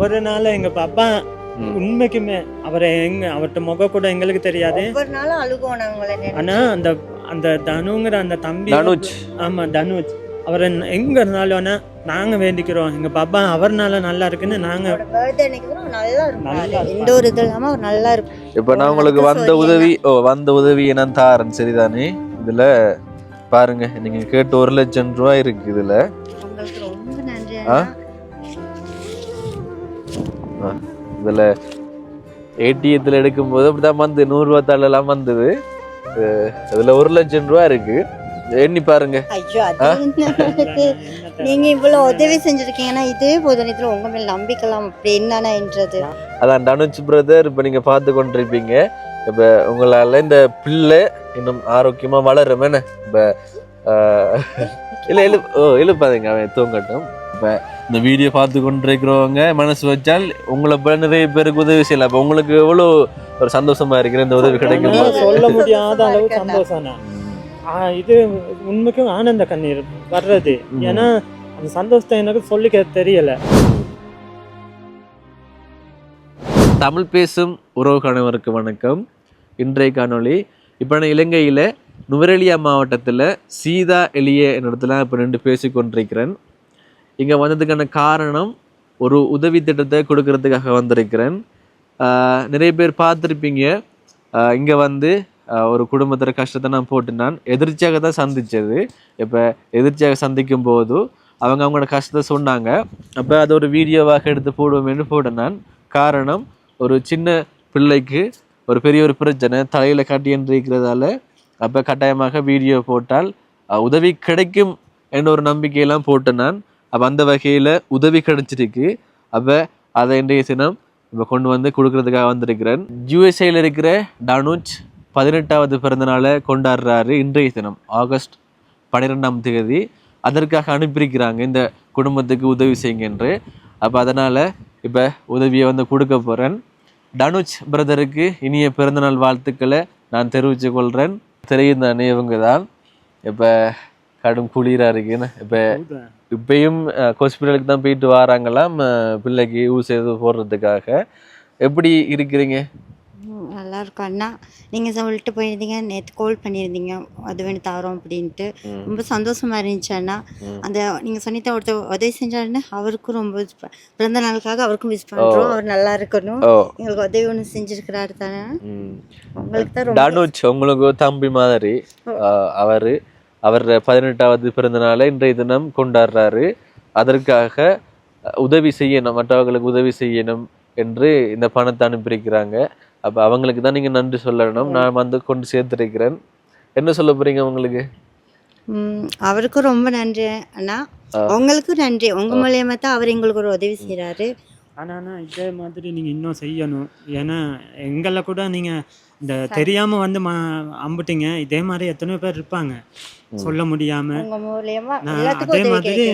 ஒரு நாள் எங்க பாப்பா. உண்மைக்குமே அவரை எங்க அவர்ட்ட முக கூட எங்களுக்கு தெரியாது. ஒவ்வொரு நாளும் அழுகுவோம் நாங்கள ஆனா அந்த அந்த தனுங்கிற அந்த தம்பி தனுஜ். ஆமா தனுஜ். அவர் எங்க இருந்தாலும் நாங்க வேண்டிக்கிறோம். எங்க பாப்பா அவர்னால நல்லா இருக்குன்னு நாங்க நல்லா நல்லா இருப்பாரு. இருப்பாரு. எந்த ஒரு இது இல்லாம அவர் நல்லா இருப்பாரு. இப்ப நான் உங்களுக்கு வந்த உதவி ஓ வந்த உதவி நான் தாரேன் சரிதானே? இதுல பாருங்க நீங்க கேட்ட ஒரு லட்சம் ரூபாய் இருக்கு இதுல. உங்களுக்கு ரொம்ப நன்றி. இதுல ஏடிஎத்துல எடுக்கும்போது அப்படிதான் வந்து நூறு ரூபாய் தாள் எல்லாம் வந்தது இதுல ஒரு லட்சம் ரூபாய் இருக்கு. எண்ணி பாருங்க? நீங்க இவ்வளவு உதவி செஞ்சிருக்கீங்கன்னா இதே போதனத்துல உங்க மேல நம்பிக்கலாம் அப்படி என்னன்றது அதான் தனுஜ் பிரதர் இப்ப நீங்க பார்த்து கொண்டிருப்பீங்க. இப்ப உங்களால இந்த பிள்ளை இன்னும் ஆரோக்கியமா வளரும். என்ன? இப்ப ஆஹ், இல்ல எழு ஓ எழுப்பாதீங்க அவன் தூங்கட்டும். இப்ப இந்த வீடியோ பார்த்து கொண்டிருக்கிறவங்க மனசு வச்சால் உங்களை நிறைய பேருக்கு உதவி செய்யலாம். அப்ப உங்களுக்கு எவ்வளவு ஒரு சந்தோஷமா இருக்கிற இந்த உதவி கிடைக்கும். சொல்ல முடியாத அளவு சந்தோஷம் இது உண்மைக்கும் ஆனந்த கண்ணீர் வர்றது. ஏன்னா அந்த சந்தோஷத்தை எனக்கு சொல்லிக்க தெரியல. தமிழ் பேசும் உறவு கணவருக்கு வணக்கம். இன்றைய காணொளி இப்போ நான் இலங்கையில் நுவரெலியா மாவட்டத்தில் சீதா எளிய இடத்துல இப்போ நின்று பேசி கொண்டிருக்கிறேன் இங்கே வந்ததுக்கான காரணம் ஒரு உதவி திட்டத்தை கொடுக்கறதுக்காக வந்திருக்கிறேன். நிறைய பேர் பார்த்துருப்பீங்க. இங்கே வந்து ஒரு குடும்பத்தில் கஷ்டத்தை நான் போட்டு நான் எதிர்ச்சியாக தான் சந்தித்தது இப்போ எதிர்ச்சியாக சந்திக்கும் போது அவங்க அவங்களோட கஷ்டத்தை சொன்னாங்க. அப்போ அதை ஒரு வீடியோவாக எடுத்து போடுவோமேன்னு போட்டேன் நான் காரணம் ஒரு சின்ன பிள்ளைக்கு ஒரு பெரிய ஒரு பிரச்சனை தலையில் காட்டி இருக்கிறதால அப்போ கட்டாயமாக வீடியோ போட்டால் உதவி கிடைக்கும் என்ற ஒரு நம்பிக்கையெல்லாம் போட்டேன் நான் அப்போ அந்த வகையில் உதவி கிடைச்சிருக்கு. அப்போ அதை இன்றைய தினம் இப்போ கொண்டு வந்து கொடுக்கறதுக்காக வந்திருக்கிறேன். யூஎஸ்ஏல இருக்கிற டனுஜ் பதினெட்டாவது பிறந்த நாளை கொண்டாடுறாரு இன்றைய தினம் ஆகஸ்ட் பன்னிரெண்டாம் தேதி. அதற்காக அனுப்பியிருக்கிறாங்க இந்த குடும்பத்துக்கு உதவி செய்யுங்க என்று அப்போ அதனால் இப்போ உதவியை வந்து கொடுக்க போகிறேன் தனுஜ் பிரதருக்கு இனிய பிறந்தநாள் வாழ்த்துக்களை நான் தெரிவித்து கொள்கிறேன் தெரியும் தானே இவங்க தான். இப்போ கடும் குளிராக இருக்குன்னு இப்போ இப்பயும் ஹாஸ்பிட்டலுக்கு தான் போயிட்டு வராங்களாம். பிள்ளைக்கு ஊசி எதுவும் போடுறதுக்காக. எப்படி இருக்கிறீங்க? நல்லா இருக்கும் அண்ணா. நீங்கள் சொல்லிட்டு போயிருந்தீங்க நேற்று கால் பண்ணியிருந்தீங்க. அது வேணும் தாரோம் அப்படின்ட்டு. ரொம்ப சந்தோஷமா இருந்துச்சு அண்ணா. அந்த நீங்கள் சொன்னித்த ஒருத்தர் உதவி செஞ்சாருன்னு அவருக்கும் ரொம்ப பிறந்த நாளுக்காக அவருக்கும் விஷ் பண்ணுறோம் அவர் நல்லா இருக்கணும். எங்களுக்கு உதவி ஒன்று செஞ்சிருக்கிறாரு தானே. உங்களுக்கு தான் உங்களுக்கு தம்பி மாதிரி. அவர். அவர் பதினெட்டாவது பிறந்த நாளை இன்றைய தினம் கொண்டாடுறாரு. அதற்காக உதவி செய்யணும் மற்றவர்களுக்கு உதவி செய்யணும் என்று இந்த பணத்தை அனுப்பியிருக்கிறாங்க. அப்போ அவங்களுக்கு தான் நீங்கள் நன்றி சொல்லணும். நான் வந்து கொண்டு சேர்த்துருக்கிறேன். என்ன சொல்ல போறீங்க உங்களுக்கு? ம், அவருக்கும் ரொம்ப நன்றி அண்ணா. உங்களுக்கும் நன்றி. உங்க மூலியமா தான் அவர் எங்களுக்கு ஒரு உதவி செய்றாரு. ஆனா ஆனா இதே மாதிரி நீங்க இன்னும் செய்யணும். ஏன்னா எங்களை கூட நீங்க இந்த தெரியாம வந்து ம அம்பிட்டீங்க. இதே மாதிரி எத்தனையோ பேர் இருப்பாங்க. சொல்ல முடியாம நான் அதே மாதிரி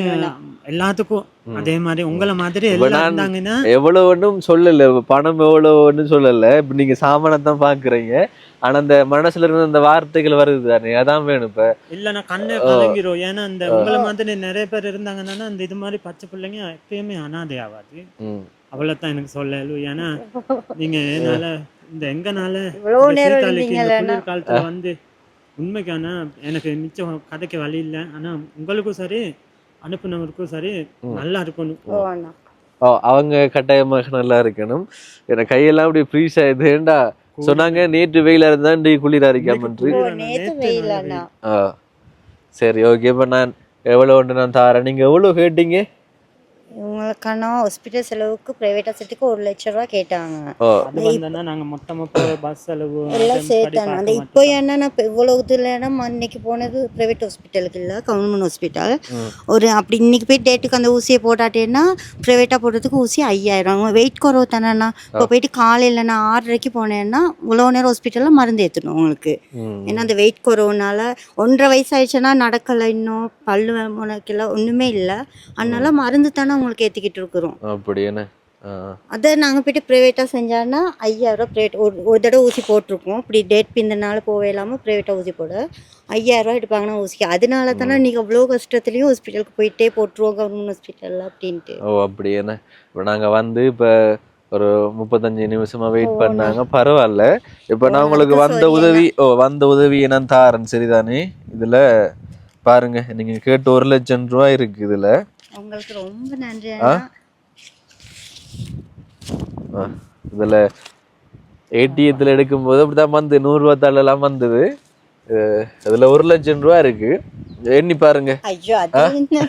எல்லாத்துக்கும் அதே மாதிரி உங்களை மாதிரி நான் இருந்தாங்கன்னா எவ்வளவு ஒன்றும் சொல்லல பணம் எவ்வளவு ஒன்றும் சொல்லல. இப்ப நீங்க சாமானை தான் பாக்குறீங்க. ஆனா அந்த மனசுல இருந்து அந்த வார்த்தைகள் வருது தானே அதான் வேணும் இப்ப. இல்லைன்னா கண்ணே கலங்கிரும். ஏன்னா இந்த உங்களை மாதிரி நிறைய பேர் இருந்தாங்கன்னா இந்த இது மாதிரி பச்சை பிள்ளைங்க எப்பயுமே அனாதை ஆகாது. அவ்வளவுதான் எனக்கு சொல்லலும் ஏன்னா நீங்க என்னால இந்த எங்கனால காலத்துல வந்து உண்மைக்கான எனக்கு மிச்சம் கதைக்கு வழி இல்லை. ஆனா உங்களுக்கும் சரி அனுப்புனவருக்கும் சரி நல்லா இருக்கணும். ஓ அவங்க கட்டாயமாக நல்லா இருக்கணும். எனக்கு கையெல்லாம் அப்படி ஃப்ரீஸ் ஆயிடுது. ஏண்டா? சொன்னாங்க நேற்று வெயிலா இருந்தா இன்றைக்கு குளிரா இருக்காமன்று சரி ஓகே இப்போ நான் எவ்வளோ ஒன்று நான் தாரேன்? நீங்க எவ்வளோ கேட்டீங்க? இவங்களுக்கான ஹாஸ்பிட்டல் செலவுக்கு பிரைவேட் ஹாஸ்பிட்டலுக்கு ஒரு லட்ச ரூபா கேட்டாங்க. அது வந்தோன்னா நாங்க மொத்தமா போய் பஸ் செலவு எல்லாம் சேர்த்தாங்க. அந்த இப்போ. என்னன்னா இப்போ இவ்வளோ இதில் அன்னைக்கு போனது ப்ரைவேட் ஹாஸ்பிட்டலுக்கு இல்லை கவர்மெண்ட் ஹாஸ்பிட்டல். ஒரு அப்படி இன்னைக்கு போய் டேட்டுக்கு அந்த ஊசியை போட்டாட்டேன்னா ப்ரைவேட்டாக போடுறதுக்கு ஊசி ஐயாயிரம் வெயிட் குறவு தானேண்ணா. இப்போ போயிட்டு காலையில் நான் ஆறரைக்கு போனேன்னா இவ்வளோ நேரம் ஹாஸ்பிட்டலில் மருந்து ஏற்றணும் உங்களுக்கு. ஏன்னா அந்த வெயிட் குறவுனால ஒன்றரை வயசு ஆயிடுச்சுன்னா நடக்கலை இன்னும். பல்லு முளைக்கல ஒன்றுமே இல்லை. அதனால மருந்து தானே உங்களுக்கு ஏற்றிக்கிட்டு இருக்கிறோம். அப்படி என்ன. அதை நாங்கள் போயிட்டு ப்ரைவேட்டாக செஞ்சோன்னா ஐயாயிரம் ப்ரைவேட் ஒரு ஒரு தடவை ஊசி போட்டிருக்கோம். இப்படி டேட் பிந்தனால போவே இல்லாமல் ப்ரைவேட்டாக ஊசி போட. ஐயாயிரரூவா எடுப்பாங்கன்னா ஊசிக்கு. அதனால தானே நீங்கள் அவ்வளோ கஷ்டத்துலேயும் ஹாஸ்பிட்டலுக்கு போயிட்டே போட்டுருவோம் கவர்மெண்ட் ஹாஸ்பிட்டலில் அப்படின்ட்டு. ஓ அப்படி என்ன இப்போ நாங்க வந்து இப்ப ஒரு முப்பத்தஞ்சு நிமிஷமா வெயிட் பண்ணாங்க. பரவாயில்ல. இப்ப நான் உங்களுக்கு வந்த உதவி ஓ வந்த உதவி நான் தாரேன். சரிதானே? இதுல பாருங்க நீங்க கேட்ட ஒரு லட்சம் ரூபாய் இருக்கு இதுல. உங்களுக்கு ரொம்ப நன்றி இதுல ஏடிஎத்துல எடுக்கும்போது அப்படிதான் வந்து நூறுரூவா தாளெல்லாம் வந்தது. இதுல ஒரு லட்சம் ரூபாய் இருக்கு. எண்ணி பாருங்க. ஐயோ அது என்ன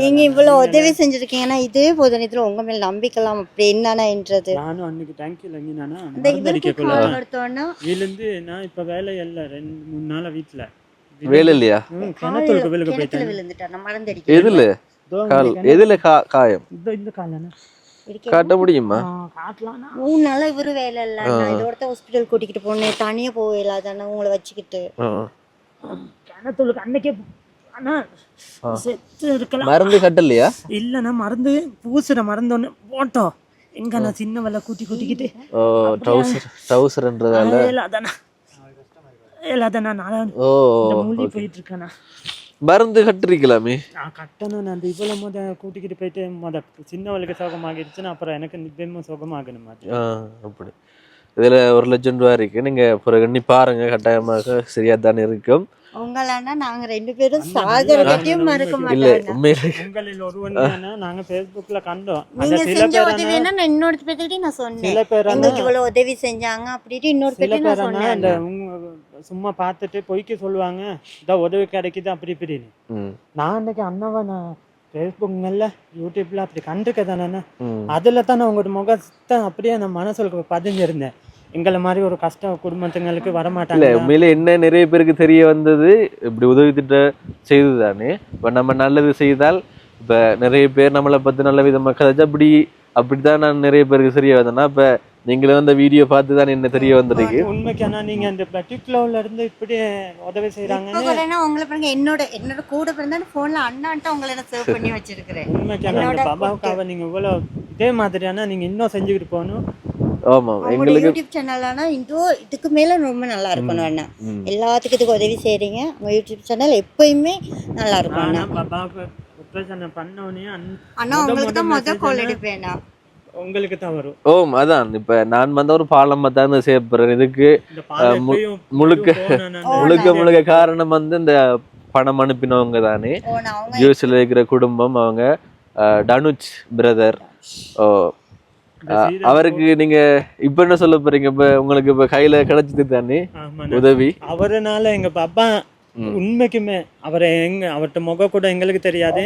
நீங்க இவ்வளவு உதவி செஞ்சிருக்கீங்கன்னா இதே போதும். இதுல உங்க மேல நம்பிக்கலாம் அப்படி என்னன்னான்றது நானும் அன்னைக்கு தேங்க்யூ லங்கினானா எடுத்தோன்னா? விழுந்து நான் இப்ப வேலை இல்லை. ரெண்டு மூணு நாளா வீட்டுல வேலை இல்லையா? கிணத்துல போயிட்டேன். விழுந்துட்டா நான் மறந்தடிக்க எதுல? கால் எதுல காயம்? இதோ இந்த காலனா? காட்ட முடியுமா? காட்டலாம்னா. மூணு நாளா இவரு வேலை இல்ல. நான் இதோட ஹாஸ்பிட்டல் கூட்டிக்கிட்டு போனேன். தனியா போக இல்லாதானே உங்களை வச்சுக்கிட்டு. ஆ. கிணத்துக்கு அன்னைக்கே ஆனா செத்து இருக்கலாம். மருந்து கட்டலையா? இல்லைண்ணா மருந்து பூசுற மருந்து போட்டோம். எங்க நான் சின்ன வெள்ள கூட்டி கூட்டிக்கிட்டு. ஓ ட்ரௌசர் ட்ரௌசர்ன்றதால இல்லாதாண்ணா. இல்லாதாண்ணா நான் ஓ. போயிட்டு இருக்கேண்ணா. மருந்து கட்டிருக்கலாமே கட்டணும் அந்த இவ்வளோ முத கூட்டிக்கிட்டு போயிட்டு முத சின்னவளுக்கு சோகமாகிடுச்சுன்னா அப்புறம் எனக்கு நிப்பயமும் சோகமாகணும் ஆ அப்படி. இதுல ஒரு லட்சம் ரூபாய் இருக்கு. நீங்க பிறகு எண்ணி பாருங்க கட்டாயமாக சரியா தானே இருக்கும். உங்களானா நாங்க ரெண்டு பேரும் சாகர வரைக்கும் மறக்க மாட்டோம் உங்களில் ஒருவன் நாங்க ஃபேஸ்புக்ல கண்டோம். அந்த நீங்க சில செஞ்ச பேர் உதவினா நான் இன்னொரு பேர்கிட்ட நான் சொன்னேன். சில பேர் எங்களுக்கு இவ்வளவு உதவி செஞ்சாங்க அப்படின்ட்டு இன்னொரு பேர்கிட்ட நான் பேர் சொன்னேன். சும்மா பார்த்துட்டு பொய்க்கு சொல்லுவாங்க. இதான் உதவி கிடைக்குது அப்படி இப்படின்னு. நான் அன்னைக்கு அண்ணாவை நான் ஃபேஸ்புக்ல யூடியூப்ல அப்படி கண்டிருக்க தானே அதுல தான் நான் உங்களோட முகத்தை அப்படியே நான் மனசுல பதிஞ்சிருந்தேன். எங்களை மாதிரி ஒரு கஷ்ட குடும்பத்துங்களுக்கு இல்ல வரமாட்டாங்க உண்மையிலே என்ன நிறைய பேருக்கு தெரிய வந்தது இப்படி உதவி திட்டம் செய்துதானே. இப்ப நம்ம நல்லது செய்தால் இப்ப நிறைய பேர் நம்மளை பத்தி நல்ல விதமா கதைச்சு அப்படி அப்படித்தான் நான் நிறைய பேருக்கு தெரிய வந்தேன்னா இப்ப நீங்களும் அந்த வீடியோ பார்த்து தான் என்ன தெரிய வந்திருக்கு? உண்மைக்கானா நீங்க அந்த பர்டிகுலர்ல இருந்து இப்படி உதவி நான் உங்களை பாருங்க என்னோட என்னோட கூட பிறந்தாலும் போன்ல அண்ணான்ட்டு உங்களை நான் சேவ் பண்ணி வச்சிருக்கிறேன். அந்த என்னோட பாபாவுக்காக நீங்க இவ்வளவு இதே மாதிரியானா நீங்க இன்னும் செஞ்சுக்கிட்டு போகணும். ஆமா உங்களோட எங்களுக்கு யூடியூப் சேனல்னா இன்னும் இதுக்கு மேல ரொம்ப நல்லா இருக்கணும் அண்ணா. எல்லாத்துக்கும் இதுக்கு உதவி செய்றீங்க. உங்க யூடியூப் சேனல் எப்பயுமே நல்லா இருக்கும் அண்ணா. பாபாவுக்கு உபசனை பண்ணவனே அண்ணா உங்களுக்கு தான் முத கால் எடுப்பேன் நான் உங்களுக்கு தான் வரும். ஓம் அதான். இப்ப நான் வந்து ஒரு பாலம் தான் சேர்ப்புறேன் இதுக்கு முழுக்க- முழுக்க முழுக்க காரணம் வந்து இந்த பணம் அனுப்பினவங்க தானே. யூஎஸ்ல இருக்கிற குடும்பம் அவங்க. டனுஜ் பிரதர் ஓ அவருக்கு நீங்க இப்ப என்ன சொல்ல போறீங்க இப்ப உங்களுக்கு இப்ப கையில கிடைச்சது தானே. உதவி அவருனால எங்க பாப்பா. உண்மைக்குமே அவரை எங்க அவர்ட்ட முகம் கூட எங்களுக்கு தெரியாது.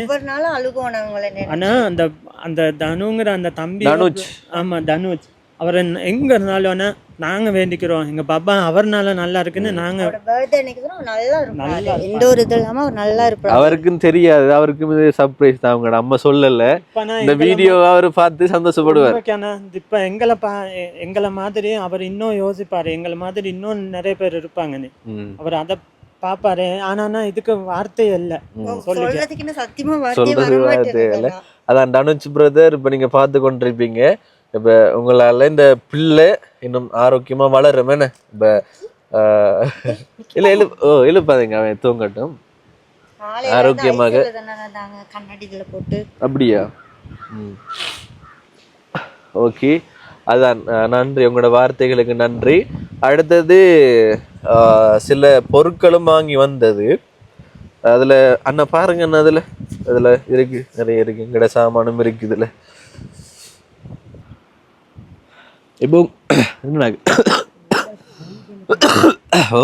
ஆனா அந்த அந்த தனுங்கிற அந்த தம்பி தனுஜ் ஆமா தனுஜ் அவர் எங்க இருந்தாலும் ஆனா நாங்க வேண்டிக்கிறோம். எங்க பாப்பா அவர்னால நல்லா இருக்குன்னு நாங்க அவரோட பர்த்டே அன்னைக்கு தான் அவர் நல்லா எந்த ஒரு இது இல்லாம அவர் நல்லா இருப்பாரு. அவருக்கும் தெரியாது. அவருக்கும் இது சர்ப்ரைஸ் தான் அவங்க அம்மா சொல்லல. இந்த எங்களை வீடியோ அவர் பார்த்து சந்தோஷப்படுவார். இப்ப எங்களை பா எங்களை மாதிரி அவர் இன்னும் யோசிப்பாரு. எங்களை மாதிரி இன்னும் நிறைய பேர் இருப்பாங்கன்னு. ம். அவர் அத பாப்பாரு. ஆனா இதுக்கு வார்த்தையே இல்ல. சொல்றதுக்கு சத்தியமா வார்த்தை இல்ல. அதான் டனுஜ் பிரதர் இப்ப நீங்க பார்த்து கொண்டிருப்பீங்க. இப்ப உங்களால இந்த பிள்ளை இன்னும் ஆரோக்கியமா வளரும் என்ன? இப்ப இல்ல எழு ஓ எழுப்பாதீங்க அவன் தூங்கட்டும். ஆரோக்கியமாக. அப்படியா? ஓகே. அதான் நன்றி. உங்களோட வார்த்தைகளுக்கு நன்றி. அடுத்தது சில பொருட்களும் வாங்கி வந்தது. அதுல அண்ணா பாருங்க அண்ணா அதுல. அதுல இருக்கு நிறைய இருக்கு. எங்கட சாமானும் இருக்கு இதுல. இப்போ என்ன ஓ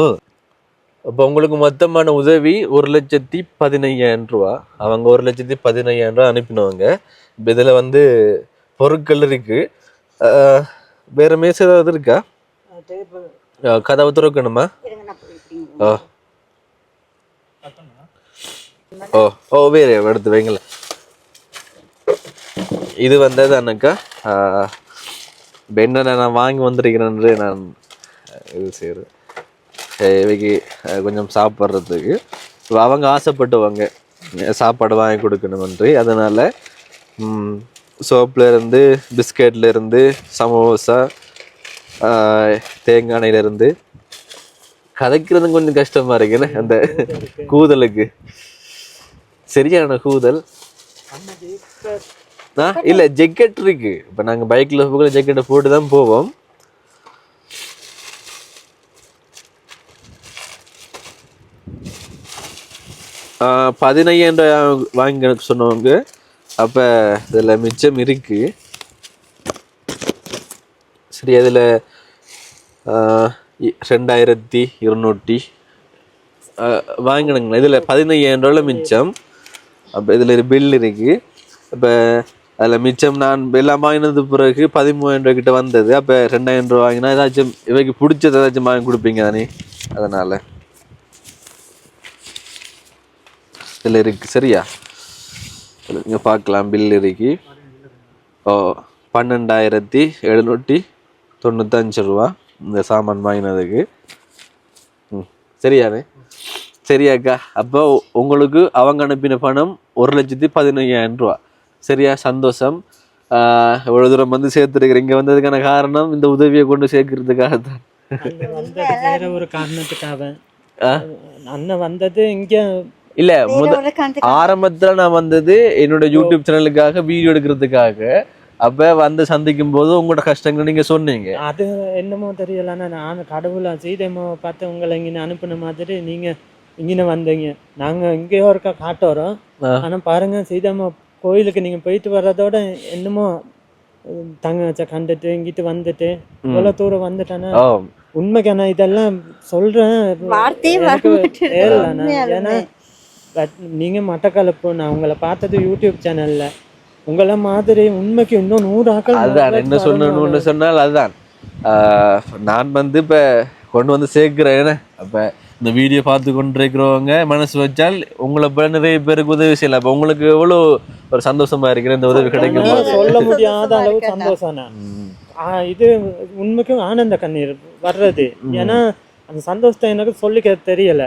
அப்போ உங்களுக்கு மொத்தமான உதவி ஒரு லட்சத்தி பதினையாயிரம் ரூபா. அவங்க ஒரு லட்சத்தி பதினையாயிரம் ரூபா அனுப்பினவங்க. இப்போ இதில் வந்து பொருட்கள் இருக்குது வேறு வேற மேச ஏதாவது இருக்கா? அஹ், கதவை திறக்கணுமா? ஓ. ஓ ஓ வேறு எடுத்து வைங்களேன். இது வந்தது அண்ணக்கா? இப்போ நான் வாங்கி வந்திருக்கிறேன்னு நான் இது செய்கிறேன் இவைக்கு கொஞ்சம் சாப்பிட்றதுக்கு. இப்போ அவங்க ஆசைப்பட்டுவாங்க சாப்பாடு வாங்கி கொடுக்கணுமன்றி. அதனால் ம், பிஸ்கட்லேருந்து இருந்து சமோசா தேங்காயிலேருந்து தேங்காய் கதைக்கிறது கொஞ்சம் கஷ்டமாக இருக்குன்னு அந்த கூதலுக்கு. சரியான கூதல். இல்ல ஜெக்கெட் இருக்கு. இப்ப நாங்க பைக்ல போகிற ஜெக்கெட்டை போட்டு தான் போவோம். பதினையாயிரம் ரூபாய் வாங்கி சொன்னவங்க. அப்ப இதுல மிச்சம் இருக்கு. சரி அதில் இ- ரெண்டாயிரத்தி இருநூற்றி வாங்கினங்கண்ணா இதில் பதினையாயிரம் ரூபாயில் மிச்சம். அப்போ இதில் ஒரு பில் இருக்குது இப்போ அதில் மிச்சம் நான் எல்லாம் வாங்கினது பிறகு பதிமூவாயிரம் ரூபாய் கிட்ட வந்தது. அப்போ ரெண்டாயிரம் ரூபா வாங்கினா ஏதாச்சும் இவைக்கு பிடிச்சது ஏதாச்சும் வாங்கி கொடுப்பீங்க தானே? அதனால். இதில் இருக்கு. சரியா? இங்கே பார்க்கலாம். பில் இருக்கு. ஓ பன்னெண்டாயிரத்தி எழுநூற்றி தொண்ணூத்தஞ்சு ரூபா இந்த சாமான் வாங்கினதுக்கு. ம் சரியானே? சரியாக்கா. அப்போ உங்களுக்கு அவங்க அனுப்பின பணம் ஒரு லட்சத்தி பதினையாயிரம் ரூபா. சரியா? சந்தோஷம். ஆஹ் இவ்வளவு தூரம் வந்து சேர்த்துருக்கிறீங்க வந்ததுக்கான காரணம் இந்த உதவியை கொண்டு சேர்க்கறதுக்காக தான் வேற ஒரு காரணத்துக்காக? அண்ணன் வந்தது இங்க இல்ல முத ஆரம்பத்துல நான் வந்தது என்னோட யூடியூப் சேனலுக்காக வீடியோ எடுக்கிறதுக்காக. அப்ப வந்து சந்திக்கும் போது உங்களோட கஷ்டங்கள் நீங்க சொன்னீங்க. அது என்னமோ தெரியலன்னா நான் கடவுளா சீதேமாவை பார்த்து உங்களை இங்கே அனுப்புன மாதிரி நீங்க இங்கே வந்தீங்க. நாங்க இங்கேயோ இருக்க காட்டோறோம். ஆனா பாருங்க சீதாம்மா கோயிலுக்கு நீங்க போயிட்டு வர்றதோட என்னமோ உம், தங்கச்ச கண்டுட்டு இங்கிட்டு வந்துட்டு இவ்வளவு தூரம் வந்துட்டானா ஓ உண்மைக்கு நான் இதெல்லாம் சொல்றேன். ஏன்னா but நீங்க மட்டக்களப்பு நான் உங்களை பார்த்தது யூடியூப் சேனல்ல உங்களை மாதிரி உண்மைக்கு இன்னும் நூறு ஆக்கள் அதான் என்ன சொல்லணும்னு சொன்னால் அதுதான். நான் வந்து இப்ப கொண்டு வந்து சேர்க்கிறேன் என்ன? அப்ப இந்த வீடியோ பார்த்து கொண்டிருக்கிறவங்க மனசு வச்சால் உங்களை போல நிறைய பேருக்கு உதவி செய்யலாம் அப்ப உங்களுக்கு எவ்வளவு ஒரு சந்தோஷமா இருக்கிற இந்த உதவி கிடைக்கும். சொல்ல முடியாத சந்தோஷமா அளவு. சந்தோஷம் இது உண்மைக்கும் ஆனந்த கண்ணீர் வர்றது ஏன்னா அந்த சந்தோஷத்தை எனக்கு சொல்லிக்க தெரியல.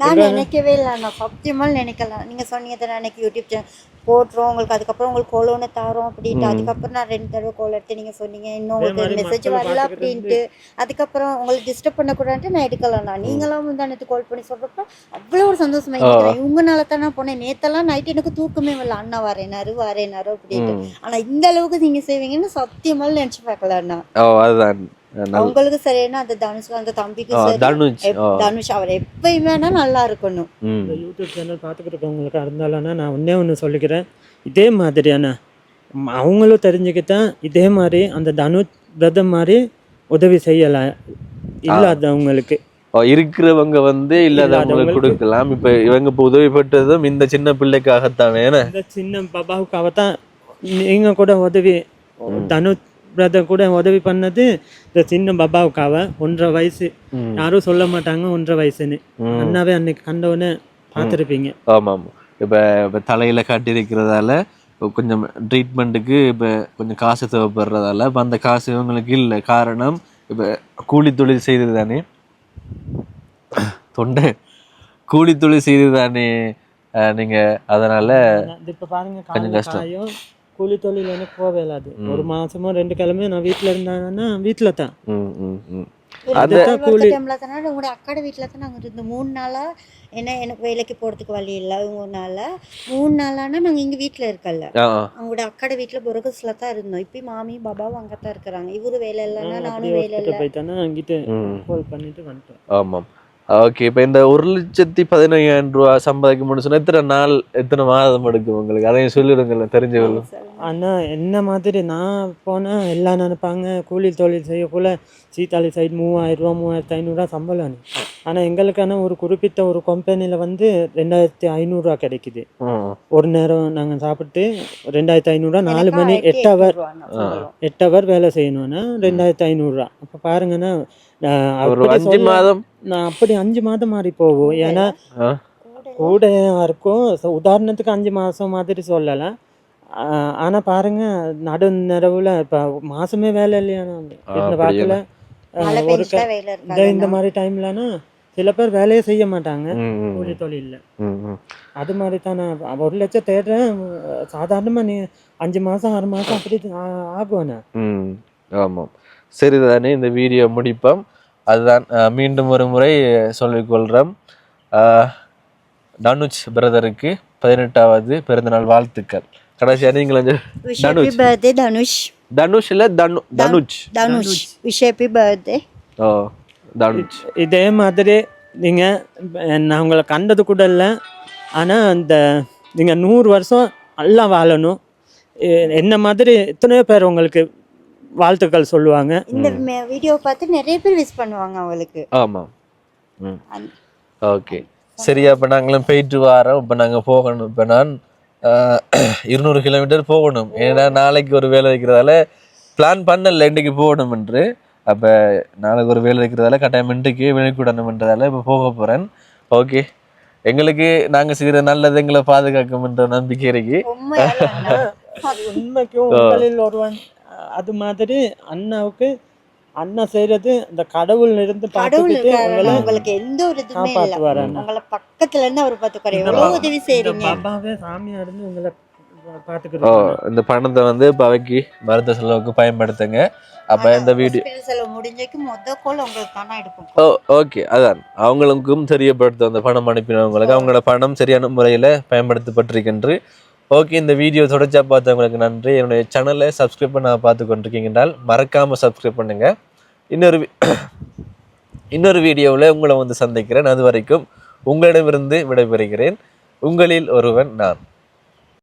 நான் நினைக்கவே இல்லை நான் சத்தியமா நினைக்கல. நீங்க சொன்னீங்க தானே எனக்கு யூடியூப் சேனல் போட்டுரும் உங்களுக்கு அதுக்கப்புறம் உங்களுக்கு கோலோன்னு தாரோம் அப்படின்ட்டு. அதுக்கப்புறம் நான் ரெண்டு தடவை கோல் எடுத்து நீங்க சொன்னீங்க இன்னும் உங்களுக்கு மெசேஜ் வரல அப்படின்ட்டு. அதுக்கப்புறம் உங்களுக்கு டிஸ்டர்ப் பண்ணக்கூடாதுன்ட்டு நான் எடுக்கலாம் நான் நீங்களாம் முந்தானத்து கால் பண்ணி சொல்றப்ப அவ்வளோ ஒரு சந்தோஷமா இருக்கிறேன் இவங்கனால தான் நான் போனேன். நேத்தெல்லாம் நைட் எனக்கு தூக்கமே வரல. அண்ணா வரேனாரு வரேனாரு அப்படின்ட்டு. ஆனா இந்த அளவுக்கு நீங்க செய்வீங்கன்னு சத்தியமா நினைச்சு பார்க்கல அண்ணா. ஓ அதுதான். அவங்களுக்கு சரியான அந்த தனுஷ் அந்த தம்பிக்கு தனுஷ் தனுஷ் அவர் எப்பயுமே நல்லா இருக்கணும். யூடியூப் சேனல் பார்த்துக்கிட்டு இருக்கவங்களுக்கு இருந்தாலும் நான் ஒன்றே ஒன்று சொல்லிக்கிறேன். இதே மாதிரியான ம், அவங்களும் தெரிஞ்சுக்கிட்டா இதே மாதிரி அந்த தனுஷ் பிரதம் மாதிரி உதவி செய்யலாம் இல்லாதவங்களுக்கு. இருக்கிறவங்க வந்து இல்லாதவங்களுக்கு கொடுக்கலாம். இப்ப இவங்க இப்ப உதவி பெற்றதும் இந்த சின்ன பிள்ளைக்காகத்தானே ஏன்னா இந்த சின்ன பாபாவுக்காக தான் நீங்க கூட உதவி தனுஷ் பிரதர் கூட உதவி பண்ணது இந்த சின்ன பாபாவுக்காக ஒன்றரை வயசு. யாரும் சொல்ல மாட்டாங்க ஒன்றரை வயசுன்னு. அண்ணாவே அன்னைக்கு கண்டவுடனே பார்த்துருப்பீங்க. ஆமா ஆமா இப்ப இப்ப தலையில காட்டி இருக்கிறதால இப்ப கொஞ்சம் ட்ரீட்மெண்ட்டுக்கு இப்ப கொஞ்சம் காசு தேவைப்படுறதால இப்ப அந்த காசு இவங்களுக்கு இல்லை. காரணம் இப்ப கூலி தொழில் செய்தது தானே? தொண்டை. கூலி தொழில் செய்தது தானே? அஹ், நீங்க அதனால கொஞ்சம் கஷ்டம். கூலி தொழில் எனக்கு போகவே இல்லாது. ஒரு மாசமோ ரெண்டு கிழமையும் நான் வீட்டுல இருந்தாங்கன்னா வீட்டுல தான். உங்களோட அக்காட வீட்டில் தான் நாங்கள் இருந்தோம் மூணு நாளா என்ன எனக்கு வேலைக்கு போகிறதுக்கு வழி இல்லை மூணு நாளா? மூணு நாளானா நாங்கள் இங்கே வீட்டில் இருக்கல. அவங்களோட அக்காட வீட்டில் புரகஸில் தான் இருந்தோம். இப்போ மாமி பாபாவும் அங்கே தான் இருக்கிறாங்க. இவரு வேலை இல்லைன்னா நான் நானும் வேலை இல்லை. போயிட்டேன்னா அங்கிட்டு. கால் பண்ணிட்டு வந்துட்டேன் ஆமாம். ஓகே இப்போ இந்த ஒரு லட்சத்தி பதினையாயிரம் ரூபா சம்பாதிக்க சொன்னா எத்தனை நாள் எத்தனை மாதம் எடுக்கும் உங்களுக்கு? அதையும் சொல்லிடுங்களேன் தெரிஞ்சவங்க ஆனா என்ன மாதிரி? நான் போனா எல்லாம் நினைப்பாங்க. கூலி தொழில் செய்யக்குள்ள சீத்தாளி சைடு மூவாயிரம் ரூபா மூவாயிரத்தி ஐநூறுரூவா சம்பளம் ஆனா எங்களுக்கான ஒரு குறிப்பிட்ட ஒரு கம்பெனில வந்து ரெண்டாயிரத்தி ஐநூறுரூவா கிடைக்குது. ஒரு நேரம் நாங்க சாப்பிட்டு ரெண்டாயிரத்தி ஐநூறுரூவா நாலு மணி எட்டு ஹவர் எட்டு ஹவர் வேலை செய்யணும்னா ரெண்டாயிரத்தி ஐநூறுரூவா அப்போ பாருங்கன்னா ஒரு அஞ்சு மாதம். நான் அப்படி அஞ்சு மாதம் மாறி போகும். ஏன்னா? கூட இருக்கும் உதாரணத்துக்கு அஞ்சு மாதம் மாதிரி சொல்லலாம் ஆஹ் ஆனா பாருங்க நடு நிறவுல இப்போ மாசமே வேலை இல்லையா நான் இந்த? வாக்கில் ஒரு இந்த மாதிரி டைம்லனா சில பேர் வேலையே செய்ய மாட்டாங்க கூலி தொழிலில். அது மாதிரி தான் ஒரு லட்சம் தேடுறேன் சாதாரணமாக நீ அஞ்சு மாதம் ஆறு மாதம் அப்படி ஆகும் ஆமாம். சரிதானே இந்த வீடியோ முடிப்போம். அதுதான் மீண்டும் ஒரு முறை சொல்லிக்கொள்கிறோம் தனுஜ் பிரதருக்கு பதினெட்டாவது பிறந்தநாள் வாழ்த்துக்கள். கடைசியா நீங்கள் பர்த்டே தனுஷ். தனுஷ் இல்ல Dhanu Dhanuj Dhanush. Wish happy birthday. ஓ தனுஜ் இதே மாதிரி நீங்கள் நான் உங்களை கண்டது கூட இல்லை. ஆனால் அந்த நீங்கள் நூறு வருஷம் நல்லா வாழணும். என்ன மாதிரி எத்தனையோ பேர் உங்களுக்கு வாழ்த்துக்கள் சொல்லுவாங்க. இந்த வீடியோ பார்த்து நிறைய பேர் விஷ் பண்ணுவாங்க அவங்களுக்கு. ஆமாம் ம். ஓகே. சரியா இப்போ நாங்களும் போயிட்டு வரோம். இப்போ நாங்கள் போகணும். இப்போ நான் இருநூறு கிலோமீட்டர் போகணும். ஏன்னா நாளைக்கு ஒரு வேலை இருக்கிறதால பிளான் பண்ணல இன்றைக்கு போகணும் என்று. அப்போ நாளைக்கு ஒரு வேலை இருக்கிறதால கட்டாயம் இன்றைக்கு வெளிக்கூடணும்ன்றதால இப்போ போக போகிறேன் ஓகே. எங்களுக்கு நாங்கள் செய்கிற நல்லது எங்களை பாதுகாக்கும்ன்ற நம்பிக்கை இருக்கு. உண்மைக்கும் ஒருவன். அது மாதிரி அண்ணாவுக்கு அண்ணா செய்யறது இந்த கடவுள் இருந்து கடவுள் பார்த்துக்கிட்டு இருக்காரு உங்களை உங்களுக்கு எந்த ஒரு இதுவுமே இல்ல. உங்களை பக்கத்துல இருந்து அவர் இந்த எவ்வளவு உதவி இந்த செய்றீங்க பாபாவே சாமியா இருந்து உங்களை இந்த பணத்தை வந்து இப்போ அவைக்கு மருத்துவ செலவுக்கு பயன்படுத்துங்க. அப்போ இந்த வீடியோ ஓ ஓகே அதான். அவங்களுக்கும் தெரியப்படுத்தும் அந்த பணம் அனுப்பினவங்களுக்கு. அவங்களோட பணம் சரியான முறையில் பயன்படுத்தப்பட்டிருக்கின்று ஓகே இந்த வீடியோ தொடர்ச்சியா பார்த்தவங்களுக்கு நன்றி. என்னுடைய சேனலை சப்ஸ்கிரைப் பண்ண பார்த்து கொண்டிருக்கீங்க என்றால் மறக்காமல் சப்ஸ்கிரைப் பண்ணுங்க. இன்னொரு வி- இன்னொரு வீடியோவில் உங்களை வந்து சந்திக்கிறேன். அது வரைக்கும் உங்களிடமிருந்து விடைபெறுகிறேன். உங்களில் ஒருவன் நான்.